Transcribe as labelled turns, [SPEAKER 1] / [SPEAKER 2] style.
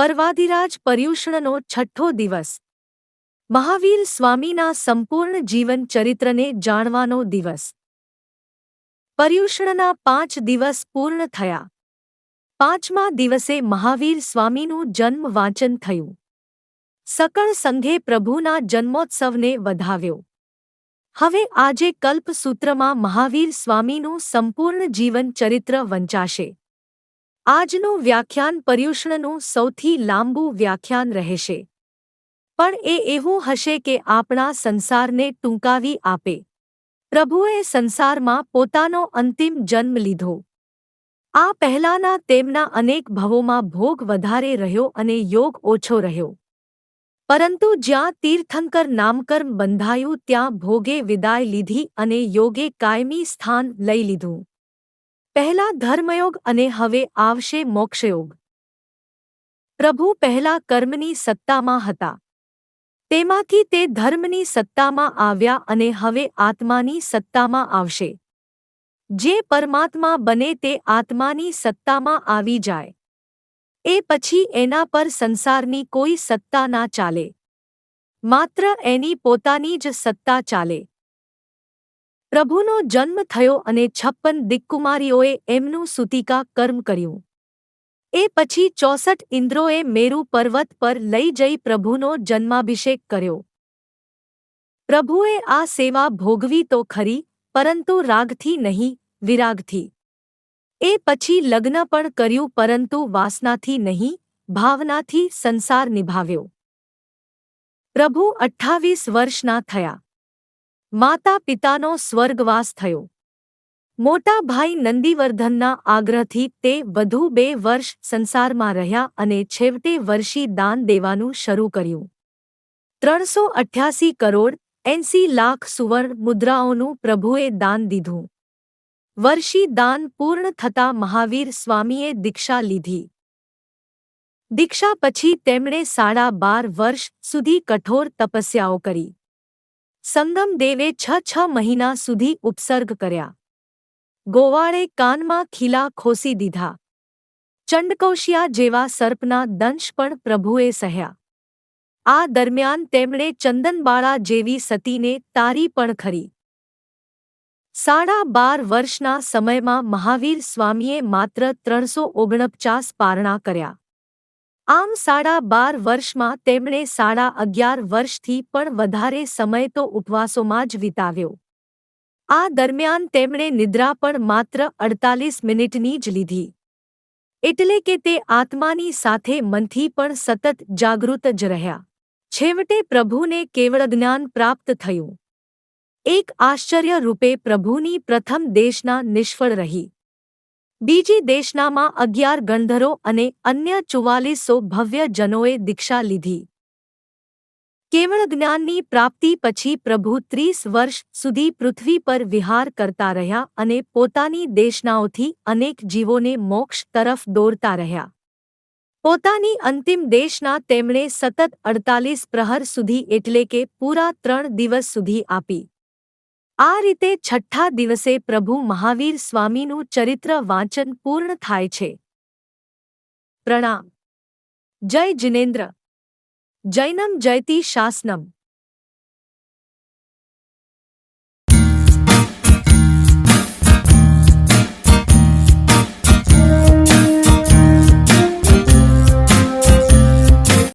[SPEAKER 1] પરવાધિરાજ પર્યુષણનો છઠ્ઠો દિવસ. મહાવીર સ્વામીના સંપૂર્ણ જીવન ચરિત્રને જાણવાનો દિવસ. પર્યુષણના પાંચ દિવસ પૂર્ણ થયા. પાંચમા દિવસે મહાવીર સ્વામીનું જન્મ વાંચન થયું. સકળ સંઘે પ્રભુના જન્મોત્સવને વધાવ્યો. હવે આજે કલ્પસૂત્રમાં મહાવીર સ્વામીનું સંપૂર્ણ જીવન ચરિત્ર વંચાશે. આજનું વ્યાખ્યાન પર્યુષણનું સૌથી લાંબુ વ્યાખ્યાન રહેશે. પણ એ એવું હશે કે આપણા સંસારને ટૂંકાવી આપે. પ્રભુએ સંસારમાં પોતાનો અંતિમ જન્મ લીધો. આ પહેલાના તેમના અનેક ભવોમાં ભોગ વધારે રહ્યો અને યોગ ઓછો રહ્યો. પરંતુ જ્યાં તીર્થંકર નામકર્મ બંધાયું ત્યાં ભોગે વિદાય લીધી અને યોગે કાયમી સ્થાન લઈ લીધું. પહેલા ધર્મયોગ અને હવે આવશે મોક્ષયોગ. પ્રભુ પહેલા કર્મની સત્તામાં હતા. તેમાંથી તે ધર્મની સત્તામાં આવ્યા અને હવે આત્માની સત્તામાં આવશે. જે પરમાત્મા બને તે આત્માની સત્તામાં આવી જાય. એ પછી એના પર સંસારની કોઈ સત્તા ના ચાલે. માત્ર એની પોતાની જ સત્તા ચાલે. પ્રભુનો જન્મ થયો અને છપ્પન દિક્કુમારીઓએ એમનું સુતિકા કર્મ કર્યું. એ પછી ચોસઠ ઇન્દ્રોએ મેરુ પર્વત પર લઈ જઈ પ્રભુનો જન્માભિષેક કર્યો. પ્રભુએ આ સેવા ભોગવી તો ખરી, પરંતુ રાગથી નહીં, વિરાગથી. એ પછી લગ્ન પણ કર્યું પરંતુ વાસનાથી નહીં, ભાવનાથી સંસાર નિભાવ્યો. પ્રભુ અઠ્ઠાવીસ વર્ષના થયા. માતા પિતાનો સ્વર્ગવાસ થયો. મોટા ભાઈ નંદીવર્ધનના આગ્રહથી તે વધુ બે વર્ષ સંસારમાં રહ્યા અને છેવટે વર્ષી દાન દેવાનું શરૂ કર્યું. ત્રણસો અઠ્યાસી કરોડ એંસી લાખ સુવર્ણ મુદ્રાઓનું પ્રભુએ દાન દીધું. વર્ષી દાન પૂર્ણ થતાં મહાવીર સ્વામીએ દીક્ષા લીધી. દીક્ષા પછી તેમણે સાડા બાર વર્ષ સુધી કઠોર તપસ્યાઓ કરી. સંગમ દેવે છ છ મહિના સુધી ઉપસર્ગ કર્યા. ગોવાળે કાનમાં ખીલા ખોસી દીધા. ચંડકોશિયા જેવા સર્પના દંશ પણ પ્રભુએ સહ્યા. આ દરમિયાન તેમણે ચંદનબાળા જેવી સતીને તારી પણ ખરી. સાડા બાર વર્ષના સમયમાં મહાવીર સ્વામીએ માત્ર ત્રણસો ઓગણપચાસ પારણા કર્યા. આમ સાડા બાર વર્ષમાં તેમણે સાડા અગિયાર વર્ષથી પણ વધારે સમય તો ઉપવાસોમાં જ વિતાવ્યો. આ દરમિયાન તેમણે નિદ્રા પણ માત્ર અડતાલીસ મિનિટની જ લીધી. એટલે કે તે આત્માની સાથે મનથી પણ સતત જાગૃત જ રહ્યા. છેવટે પ્રભુને કેવળ જ્ઞાન પ્રાપ્ત થયું. એક આશ્ચર્ય રૂપે પ્રભુની પ્રથમ દેશના નિષ્ફળ રહી. બીજી દેશનામાં અગિયાર ગંધરો અને અન્ય ચુવાલીસો ભવ્ય જનોએ દીક્ષા લીધી. કેવળ જ્ઞાનની પ્રાપ્તિ પછી પ્રભુ ત્રીસ વર્ષ સુધી પૃથ્વી પર વિહાર કરતા રહ્યા અને પોતાની દેશનાઓથી અનેક જીવોને મોક્ષ તરફ દોરતા રહ્યા. પોતાની અંતિમ દેશના તેમણે સતત અડતાલીસ પ્રહર સુધી એટલે કે પૂરા ત્રણ દિવસ સુધી આપી. આ રીતે છઠ્ઠા દિવસે પ્રભુ મહાવીર સ્વામીનું ચરિત્ર વાંચન પૂર્ણ થાય છે. પ્રણામ. જય જિનેન્દ્ર. જૈનમ જયતી શાસનમ.